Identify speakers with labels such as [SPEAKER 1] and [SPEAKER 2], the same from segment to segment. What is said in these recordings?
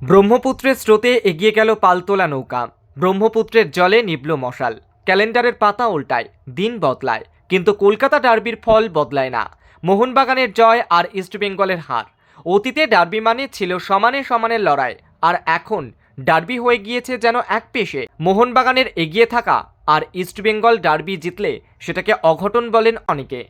[SPEAKER 1] ব্রহ্মপুত্রের স্রোতে এগিয়ে গেল পালতোলা নৌকা। ব্রহ্মপুত্রের জলে নিবল মশাল। ক্যালেন্ডারের পাতা উল্টায়, দিন বদলায়, কিন্তু কলকাতা ডার্বির ফল বদলায় না। মোহনবাগানের জয় আর ইস্টবেঙ্গলের হার। অতীতে ডার্বি মানে ছিল সমানে সমানের লড়াই, আর এখন ডার্বি হয়ে গিয়েছে যেন এক পেশে। মোহনবাগানের এগিয়ে থাকা আর ইস্টবেঙ্গল ডার্বি জিতলে সেটাকে অঘটন বলেন অনেকে।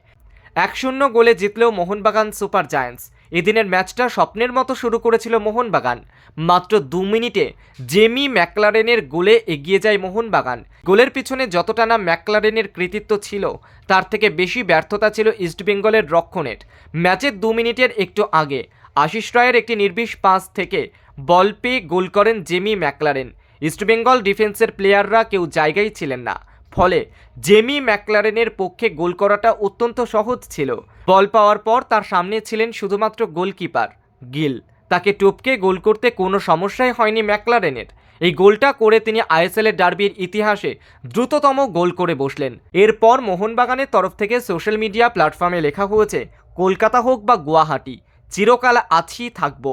[SPEAKER 1] এক শূন্য গোলে জিতলেও মোহনবাগান সুপার জায়ান্টস। এদিনের ম্যাচটা স্বপ্নের মতো শুরু করেছিল মোহনবাগান। মাত্র দু মিনিটে জেমি ম্যাকলারেনের গোলে এগিয়ে যায় মোহনবাগান। গোলের পিছনে যতটা না ম্যাকলারেনের কৃতিত্ব ছিল, তার থেকে বেশি ব্যর্থতা ছিল ইস্টবেঙ্গলের রক্ষণের। ম্যাচের দু মিনিটের একটু আগে আশিস রায়ের একটি নির্বিষ পাস থেকে বল পেয়ে গোল করেন জেমি ম্যাকলারেন। ইস্টবেঙ্গল ডিফেন্সের প্লেয়াররা কেউ জায়গায় ছিলেন না। ফলে জেমি ম্যাকলারেনের পক্ষে গোল করাটা অত্যন্ত সহজ ছিল। বল পাওয়ার পর তার সামনে ছিলেন শুধুমাত্র গোলকিপার গিল। তাকে টপকে গোল করতে কোনো সমস্যাই হয়নি ম্যাকলারেনের। এই গোলটা করে তিনি আইএসএলের ডার্বির ইতিহাসে দ্রুততম গোল করে বসলেন। এরপর মোহনবাগানের তরফ থেকে সোশ্যাল মিডিয়া প্ল্যাটফর্মে লেখা হয়েছে, কলকাতা হোক বা গুয়াহাটি, চিরকাল আছি, থাকব।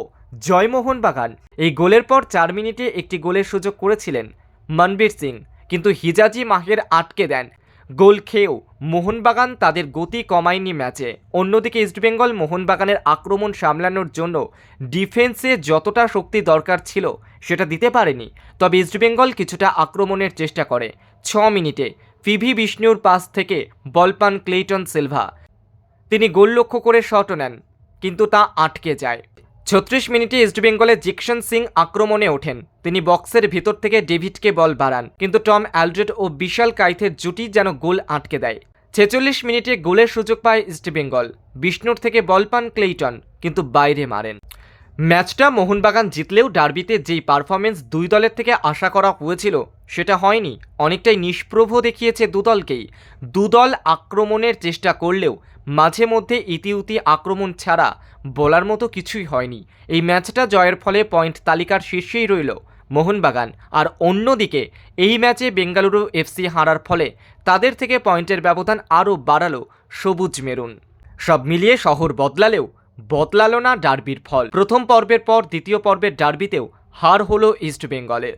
[SPEAKER 1] জয় মোহনবাগান। এই গোলের পর চার মিনিটে একটি গোলের সুযোগ করেছিলেন মনবীর সিং। কিন্তু হিজাজি মাহের আটকে দেন। গোল খেয়েও মোহনবাগান তাদের গতি কমায়নি ম্যাচে। অন্যদিকে ইস্টবেঙ্গল মোহনবাগানের আক্রমণ সামলানোর জন্য ডিফেন্সে যতটা শক্তি দরকার ছিল সেটা দিতে পারেনি। তবে ইস্টবেঙ্গল কিছুটা আক্রমণের চেষ্টা করে। ছ মিনিটে পিভি বিষ্ণুর পাস থেকে বল পান ক্লেইটন সিলভা। তিনি গোল লক্ষ্য করে শটও নেন, কিন্তু তা আটকে যায়। ছত্রিশ মিনিটে ইস্টবেঙ্গলের জিকশন সিং আক্রমণে ওঠেন। তিনি বক্সের ভিতর থেকে ডেভিডকে বল বাড়ান। কিন্তু টম অ্যালড্রেড ও বিশাল কাইথের জুটি যেন গোল আটকে দেয়। ছেচল্লিশ মিনিটে গোলের সুযোগ পায় ইস্টবেঙ্গল বিষ্ণুর থেকে বল পান ক্লেইটন, কিন্তু বাইরে মারেন। ম্যাচটা মোহনবাগান জিতলেও ডার্বিতে যেই পারফরমেন্স দুই দলের থেকে আশা করা হয়েছিল, সেটা হয়নি। অনেকটাই নিষ্প্রভ দেখিয়েছে দুদলকেই দুদল আক্রমণের চেষ্টা করলেও মাঝে মধ্যে ইতিউতি আক্রমণ ছাড়া বলার মতো কিছুই হয়নি। এই ম্যাচটা জয়ের ফলে পয়েন্ট তালিকার শীর্ষেই রইল মোহনবাগান। আর অন্যদিকে, এই ম্যাচে বেঙ্গালুরু এফসি হারার ফলে তাদের থেকে পয়েন্টের ব্যবধান আরও বাড়ালো সবুজ মেরুন। সব মিলিয়ে শহর বদলালেও বদলালো না ডার্বির ফল। প্রথম পর্বের পর দ্বিতীয় পর্বের ডার্বিতেও হার হলো ইস্টবেঙ্গলের